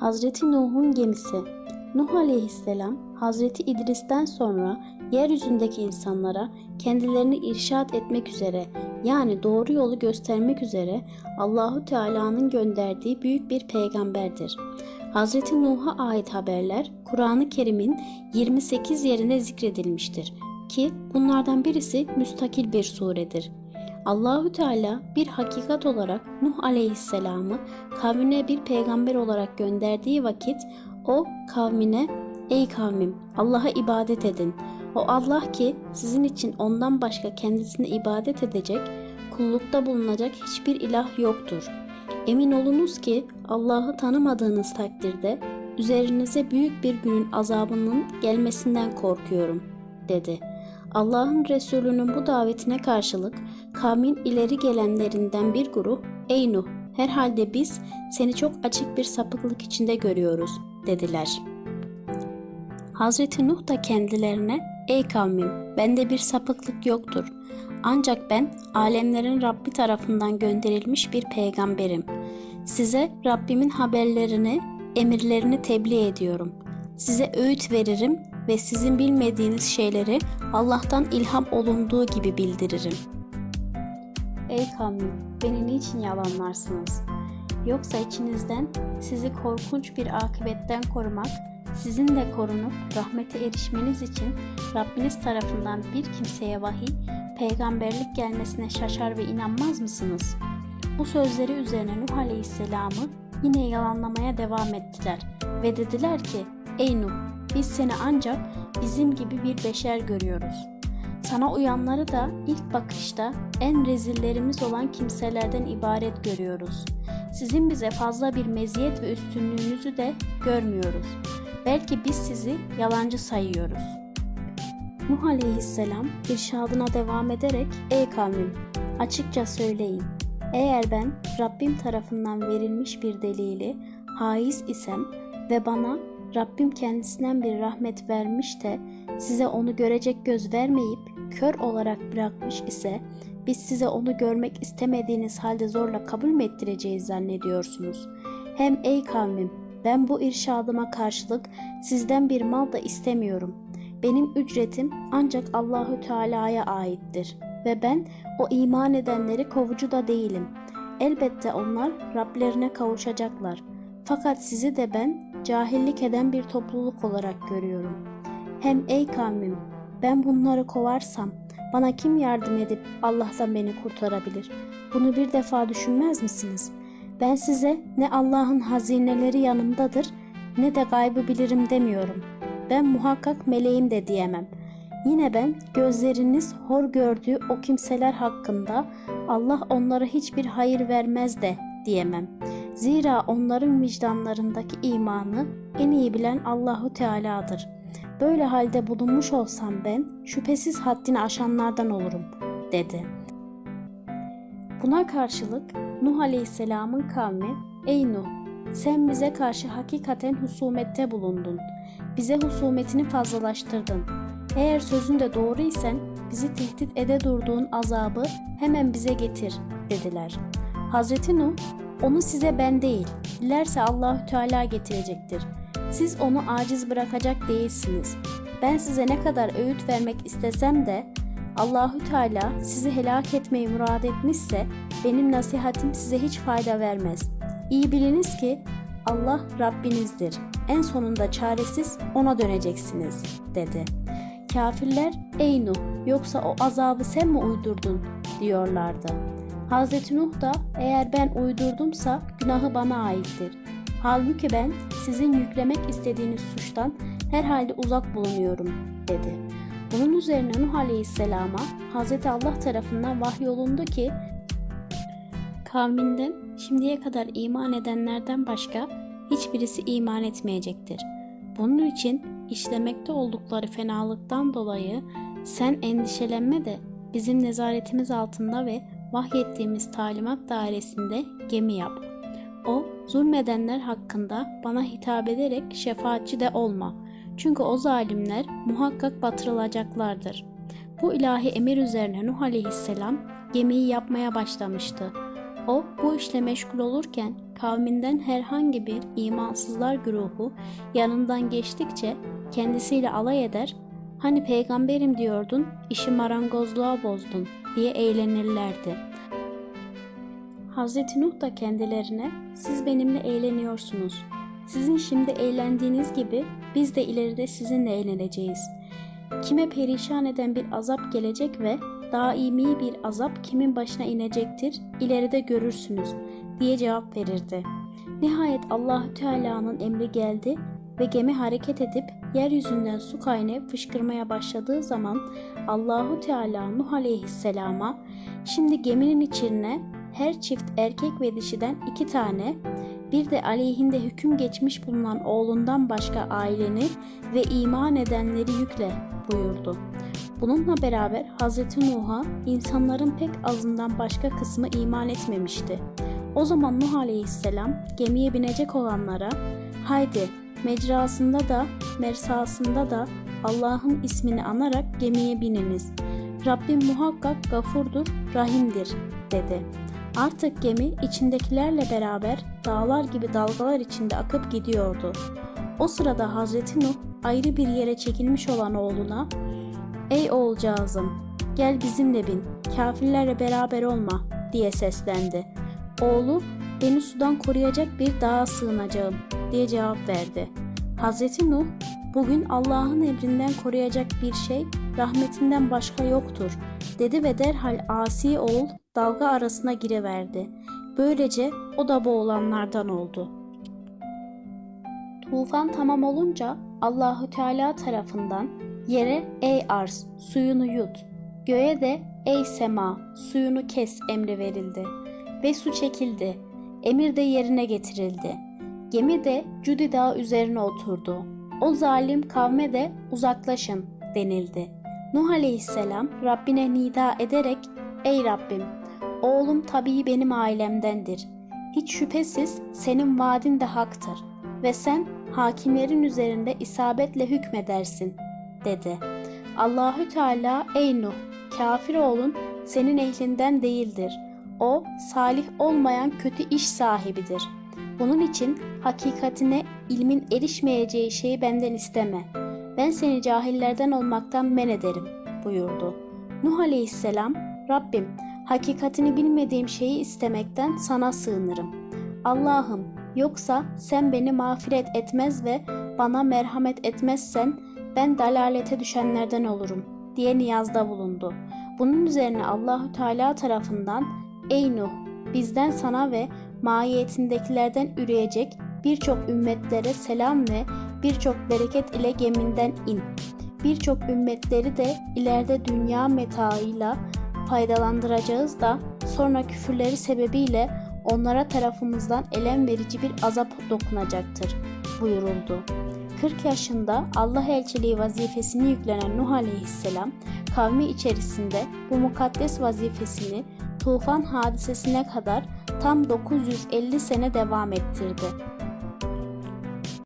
Hazreti Nuh'un gemisi Nuh aleyhisselam Hazreti İdris'ten sonra yeryüzündeki insanlara kendilerini irşat etmek üzere yani doğru yolu göstermek üzere Allahu Teala'nın gönderdiği büyük bir peygamberdir. Hazreti Nuh'a ait haberler Kur'an-ı Kerim'in 28 yerinde zikredilmiştir ki bunlardan birisi müstakil bir suredir. Allahü Teala bir hakikat olarak Nuh aleyhisselamı kavmine bir peygamber olarak gönderdiği vakit o kavmine ey kavmim Allah'a ibadet edin. O Allah ki sizin için ondan başka kendisine ibadet edecek, kullukta bulunacak hiçbir ilah yoktur. Emin olunuz ki Allah'ı tanımadığınız takdirde üzerinize büyük bir günün azabının gelmesinden korkuyorum dedi. Allah'ın Resulü'nün bu davetine karşılık kavmin ileri gelenlerinden bir grup ''Ey Nuh, herhalde biz seni çok açık bir sapıklık içinde görüyoruz.'' dediler. Hazreti Nuh da kendilerine ''Ey kavmim, bende bir sapıklık yoktur. Ancak ben alemlerin Rabbi tarafından gönderilmiş bir peygamberim. Size Rabbimin haberlerini, emirlerini tebliğ ediyorum. Size öğüt veririm ve sizin bilmediğiniz şeyleri Allah'tan ilham olunduğu gibi bildiririm. Ey kavmim, beni niçin yalanlarsınız? Yoksa içinizden sizi korkunç bir akıbetten korumak, sizin de korunup rahmete erişmeniz için Rabbiniz tarafından bir kimseye vahiy, peygamberlik gelmesine şaşar ve inanmaz mısınız? Bu sözleri üzerine Nuh Aleyhisselam'ı yine yalanlamaya devam ettiler ve dediler ki, Ey Nuh, biz seni ancak bizim gibi bir beşer görüyoruz. Sana uyanları da ilk bakışta en rezillerimiz olan kimselerden ibaret görüyoruz. Sizin bize fazla bir meziyet ve üstünlüğünüzü de görmüyoruz. Belki biz sizi yalancı sayıyoruz. Nuh Aleyhisselam irşadına devam ederek Ey kavmim açıkça söyleyin. Eğer ben Rabbim tarafından verilmiş bir delili haiz isem ve bana Rabbim kendisinden bir rahmet vermiş de size onu görecek göz vermeyip kör olarak bırakmış ise biz size onu görmek istemediğiniz halde zorla kabul mü ettireceğiz zannediyorsunuz? Hem ey kavmim ben bu irşadıma karşılık sizden bir mal da istemiyorum. Benim ücretim ancak Allahü Teala'ya aittir ve ben o iman edenleri kovucu da değilim. Elbette onlar Rablerine kavuşacaklar. Fakat sizi de ben cahillik eden bir topluluk olarak görüyorum. Hem ey kavmim ben bunları kovarsam bana kim yardım edip Allah'tan beni kurtarabilir? Bunu bir defa düşünmez misiniz? Ben size ne Allah'ın hazineleri yanımdadır ne de gaybı bilirim demiyorum. Ben muhakkak meleğim de diyemem. Yine ben gözleriniz hor gördüğü o kimseler hakkında Allah onlara hiçbir hayır vermez de diyemem. Zira onların vicdanlarındaki imanı en iyi bilen Allahu Teala'dır. Böyle halde bulunmuş olsam ben şüphesiz haddini aşanlardan olurum dedi. Buna karşılık Nuh Aleyhisselam'ın kavmi Ey Nuh sen bize karşı hakikaten husumette bulundun. Bize husumetini fazlalaştırdın. Eğer sözünde doğru isen bizi tehdit ede durduğun azabı hemen bize getir dediler. Hazreti Nuh onu size ben değil, dilerse Allahü Teala getirecektir. Siz onu aciz bırakacak değilsiniz. Ben size ne kadar öğüt vermek istesem de Allahü Teala sizi helak etmeyi murad etmişse benim nasihatim size hiç fayda vermez. İyi biliniz ki Allah Rabbinizdir. En sonunda çaresiz ona döneceksiniz dedi. Kafirler ey Nuh yoksa o azabı sen mi uydurdun diyorlardı. Hazreti Nuh da eğer ben uydurdumsa günahı bana aittir. Halbuki ben sizin yüklemek istediğiniz suçtan herhalde uzak bulunuyorum dedi. Bunun üzerine Nuh Aleyhisselam'a Hazreti Allah tarafından vahyolundu ki kavminden şimdiye kadar iman edenlerden başka hiçbirisi iman etmeyecektir. Bunun için işlemekte oldukları fenalıktan dolayı sen endişelenme de bizim nezaretimiz altında ve vahyettiğimiz talimat dairesinde gemi yap. O zulmedenler hakkında bana hitap ederek şefaatçi de olma. Çünkü o zalimler muhakkak batırılacaklardır. Bu ilahi emir üzerine Nuh aleyhisselam gemiyi yapmaya başlamıştı. O bu işle meşgul olurken kavminden herhangi bir imansızlar güruhu yanından geçtikçe kendisiyle alay eder, hani peygamberim diyordun, işi marangozluğa bozdun diye eğlenirlerdi. Hazreti Nuh da kendilerine siz benimle eğleniyorsunuz. Sizin şimdi eğlendiğiniz gibi biz de ileride sizinle eğleneceğiz. Kime perişan eden bir azap gelecek ve daimi bir azap kimin başına inecektir ileride görürsünüz diye cevap verirdi. Nihayet Allahü Teala'nın emri geldi ve gemi hareket edip yeryüzünden su kaynayıp fışkırmaya başladığı zaman Allahu Teala Nuh aleyhisselama şimdi geminin içine her çift erkek ve dişiden iki tane bir de aleyhinde hüküm geçmiş bulunan oğlundan başka aileni ve iman edenleri yükle buyurdu. Bununla beraber Hz. Nuh'a insanların pek azından başka kısmı iman etmemişti. O zaman Nuh aleyhisselam gemiye binecek olanlara haydi mecrasında da mersasında da Allah'ın ismini anarak gemiye bininiz. Rabbim muhakkak gafurdur, rahimdir dedi. Artık gemi içindekilerle beraber dağlar gibi dalgalar içinde akıp gidiyordu. O sırada Hazreti Nuh ayrı bir yere çekilmiş olan oğluna ''Ey oğulcağızım gel bizimle bin, kafirlerle beraber olma.'' diye seslendi. Oğlu beni sudan koruyacak bir dağa sığınacağım diye cevap verdi. Hazreti Nuh bugün Allah'ın emrinden koruyacak bir şey rahmetinden başka yoktur dedi ve derhal asi oğul dalga arasına giriverdi. Böylece o da boğulanlardan oldu. Tufan tamam olunca Allahü Teala tarafından yere ey arz suyunu yut, göğe de ey sema suyunu kes emri verildi ve su çekildi. Emir de yerine getirildi. Gemi de Cudi Dağı üzerine oturdu. O zalim kavme de uzaklaşın denildi. Nuh aleyhisselam Rabbine nida ederek Ey Rabbim oğlum tabii benim ailemdendir. Hiç şüphesiz senin vaadin de haktır ve sen hakimlerin üzerinde isabetle hükmedersin dedi. Allahü Teala ey Nuh kafir oğlun senin ehlinden değildir. O salih olmayan kötü iş sahibidir. Bunun için hakikatine ilmin erişmeyeceği şeyi benden isteme. Ben seni cahillerden olmaktan men ederim buyurdu. Nuh aleyhisselam Rabbim hakikatini bilmediğim şeyi istemekten sana sığınırım. Allah'ım yoksa sen beni mağfiret etmez ve bana merhamet etmezsen ben dalalete düşenlerden olurum diye niyazda bulundu. Bunun üzerine Allahü Teala tarafından Ey Nuh bizden sana ve mahiyetindekilerden üreyecek birçok ümmetlere selam ve birçok bereket ile geminden in. Birçok ümmetleri de ileride dünya metaıyla faydalandıracağız da sonra küfürleri sebebiyle onlara tarafımızdan elem verici bir azap dokunacaktır buyuruldu. 40 yaşında Allah elçiliği vazifesini yüklenen Nuh aleyhisselam kavmi içerisinde bu mukaddes vazifesini tufan hadisesine kadar tam 950 sene devam ettirdi.